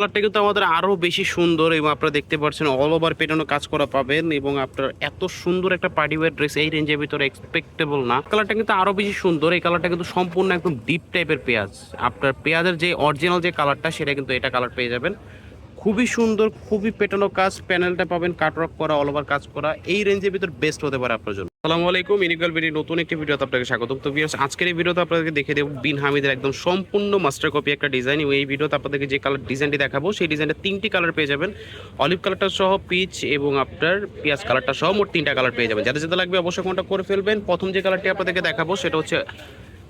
কালারটা কিন্তু আমাদের আরও বেশি সুন্দর এবং আপনারা দেখতে পাচ্ছেন অল ওভার পেটানো কাজ করা পাবেন এবং আপনার এত সুন্দর একটা পার্টি ওয়ার ড্রেস এই রেঞ্জের ভিতরে এক্সপেক্টেবল না। কালারটা কিন্তু আরও বেশি সুন্দর, এই কালারটা কিন্তু সম্পূর্ণ একদম ডিপ টাইপের পেঁয়াজ। আপনার পেঁয়াজের যে অরিজিনাল যে কালারটা সেটা কিন্তু এটা কালার পেয়ে যাবেন। খুবই সুন্দর, খুবই পেটানো কাজ প্যানেলটা পাবেন কাটরক করা অল ওভার কাজ করা, এই রেঞ্জের ভিতর বেস্ট হতে পারে আপনার জন্য। আসসালামু আলাইকুম ইনিকাল ভিডিও নতুন একটি ভিডিওতে আপনাকে স্বাগত তো ভিউয়ার্স আজকের এই ভিডিওতে আপনাদেরকে দেখে দেবো বিন হামিদের একদম সম্পূর্ণ মাস্টার কপি একটা ডিজাইন এই ভিডিওতে আপনাদেরকে যে কালার ডিজাইনটি দেখাবো, সেই ডিজাইনটা তিনটি কালার পেয়ে যাবেন। অলিভ কালারটা সহ পিচ এবং আপনার পেঁয়াজ কালারটা সহ মোট তিনটা কালার পেয়ে যাবেন। যাদের যাদের লাগবে অবশ্যই কোনটা করে ফেলবেন। প্রথম যে কালারটি আপনাদেরকে দেখাবো, সেটা হচ্ছে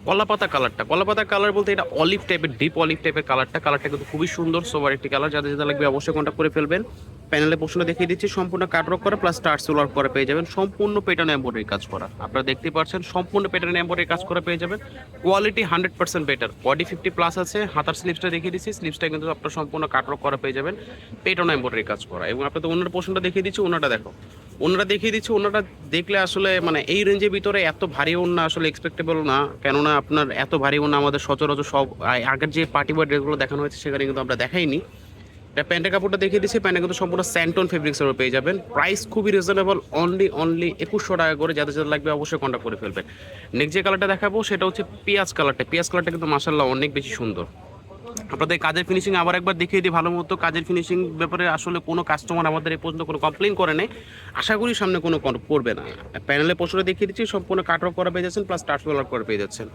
কলাপাতা কালারটা কলাপাতা কালার বলতে এটা অলিভ টাইপের ডিপ অলিভ টাইপের কালারটা কালারটা কিন্তু খুবই সুন্দর সোবার একটি কালার যাদের যাদের লাগবে অবশ্যই কোনটা করে ফেলবেন। প্যানেলে প্রশ্ন দেখিয়ে দিচ্ছি, সম্পূর্ণ কাটরক করা প্লাস স্টার সোলার করা পেয়ে যাবেন, সম্পূর্ণ পেটার্ন এম্বয়ডারি কাজ করা। আপনারা দেখতে পাচ্ছেন, সম্পূর্ণ পেটার্ন এম্বয়ডারি কাজ করা পেয়ে যাবেন। Quality hundred percent better body fifty plus আছে, হাতার স্লিপসটা দেখিয়ে দিচ্ছি স্লিপসটা কিন্তু আপনার সম্পূর্ণ কাটরক করা পেয়ে যাবেন পেটার্ন এম্বয়ডারি কাজ করা। এবং আপনাদের অন্যের প্রশ্নটা দেখিয়ে দিচ্ছি, ওনাটা দেখো। ওনারা দেখিয়ে দিচ্ছে ওনারা দেখলে আসলে মানে এই রেঞ্জের ভিতরে এত ভারী ওনা আসলে এক্সপেক্টেবল না, কেননা আপনার এত ভারী ওনা আমাদের সচরাচর সব আগের যে পার্টি ওয়ার ড্রেসগুলো দেখানো হয়েছে, সেখানে কিন্তু আমরা দেখাইনি। এটা প্যান্টের কাপড়টা দেখিয়ে দিচ্ছি। প্যান্টে কিন্তু সম্পূর্ণ স্যান্টন ফেব্রিক্সের উপর পেয়ে যাবেন। প্রাইস খুবই রিজনেবল অনলি অনলি একুশশো টাকা করে। যাদের যাদের লাগবে অবশ্যই কন্ট্যাক্ট করে ফেলবেন। নেক্সট যে কালারটা দেখাবো, সেটা হচ্ছে পেঁয়াজ কালারটা পেঁয়াজ কালারটা কিন্তু মাসাল্লাহ অনেক বেশি সুন্দর। আপনাদের কাজের ফিনিশিং আবার একবার দেখিয়ে দিই, ভালো মতো কাজের ফিনিশিং ব্যাপারে আসলে কোনো কাস্টমার আমাদের এই পর্যন্ত কোনো কমপ্লেন করে নেই। আশা করি সামনে কোনো করবে না। প্যানেলের পোর্শনটা দেখিয়ে দিচ্ছি, সম্পূর্ণ কাটওয়ার্ক করা পেয়ে যাচ্ছেন প্লাস টাচ রোলার করে পেয়ে যাচ্ছেন।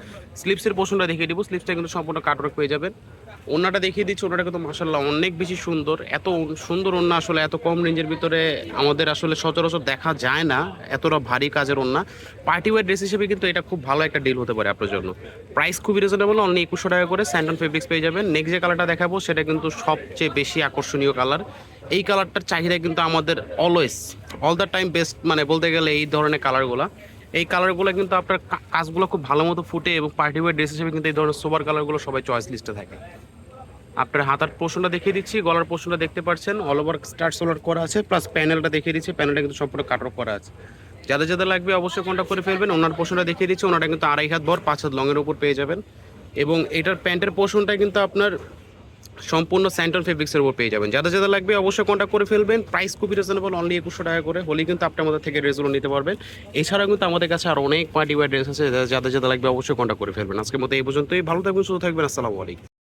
স্লিপসের পোর্শনটা দেখিয়ে দিব স্লিপসটা কিন্তু সম্পূর্ণ কাটওয়ার্ক পেয়ে যাবেন ওনাটা দেখিয়ে দিচ্ছি ওনাটা কিন্তু মাসাল্লাহ অনেক বেশি সুন্দর। এত সুন্দর ওন্না আসলে, এত কম রেঞ্জের ভিতরে আমাদের আসলে সচরাচর দেখা যায় না, এতটা ভারী কাজের ওন্না পার্টি ওয়ার ড্রেস হিসেবে কিন্তু এটা খুব ভালো একটা ডিল হতে পারে আপনার জন্য। প্রাইস খুবই রিজনেবল অনলি একুশশো টাকা করে স্যান্ডন ফেব্রিক্স পেয়ে যাবেন। নেক্সট যে কালারটা দেখাবো, সেটা কিন্তু সবচেয়ে বেশি আকর্ষণীয় কালার এই কালারটার চাহিদা কিন্তু আমাদের always all the time best মানে বলতে গেলে এই ধরনের কালারগুলো এই কালারগুলো কিন্তু আপনার কাজগুলো খুব ভালো মতো ফুটে এবং পার্টি ওয়ার ড্রেস হিসেবে কিন্তু এই ধরনের সোবার কালারগুলো সবাই চয়েস লিস্টে থাকে। আপনার হাতার পোর্শনটা দেখিয়ে দিচ্ছি, গলার পোর্শনটা দেখতে পাচ্ছেন অল ওভার স্টার সোলার করা আছে প্লাস প্যানেলটা দেখিয়ে দিচ্ছি প্যানেলটা কিন্তু সম্পূর্ণ কাটর করা আছে। যাদের যাদের লাগবে অবশ্যই কন্ট্যাক্ট করে ফেলবেন, ওনার পোর্শনটা দেখিয়ে দিচ্ছি ওনাটা কিন্তু আড়াই হাত ভর, পাঁচ হাত লংয়ের উপর পেয়ে যাবেন। এবং এটার প্যান্টের পোর্শনটা কিন্তু আপনার সম্পূর্ণ স্যান্টন ফেব্রিক্সের উপর পেয়ে যাবেন। যাদের যাদের লাগবে অবশ্যই কন্ট্যাক্ট করে ফেলবেন। প্রাইস খুবই রিজনেবল অনলি একুশশো টাকা করে। হলে কিন্তু আপনি আমাদের থেকে ড্রেসগুলো নিতে পারবেন। এছাড়াও কিন্তু আমাদের কাছে আর অনেক পার্টি ওয়ার ড্রেস আছে। যাদের যাদের লাগবে অবশ্যই কন্ট্যাক্ট করে ফেলবেন। আজকের মতো এই পর্যন্তই। ভালো থাকবেন, সুস্থ থাকবেন। আসসালামু আলাইকুম।